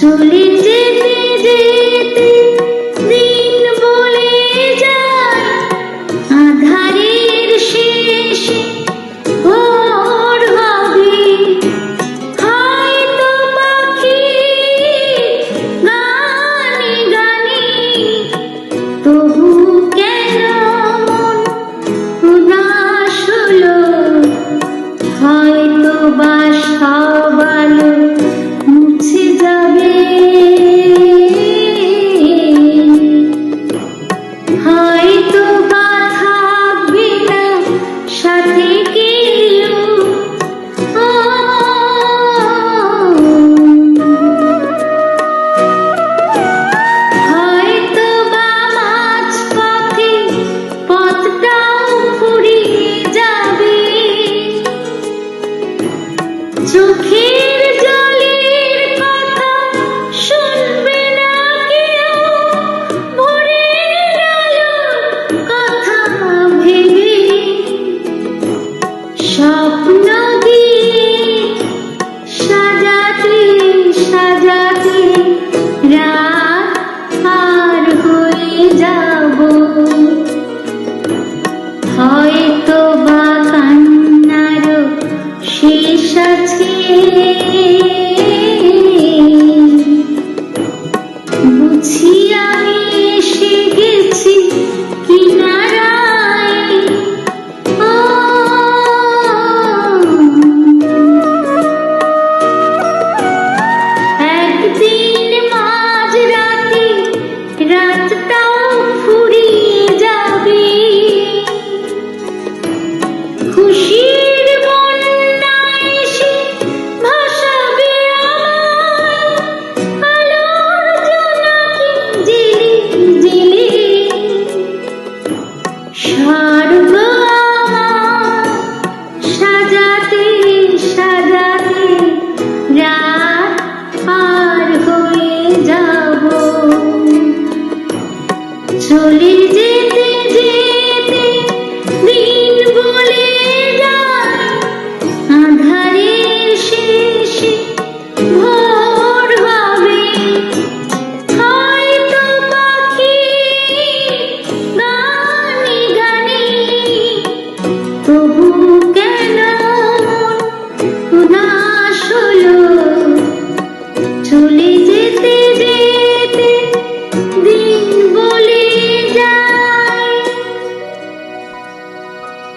চলে যেতে যেতে দিন বলে যায়। আধারের শেষে ভোর হবে। হয়তো পাখি, গানে গানে। তবু কেন উদাস হলো? হয়তো বা সব থেকে যাব। হয়তো বা কান্নার শেষ আছে। যাব। চলে যে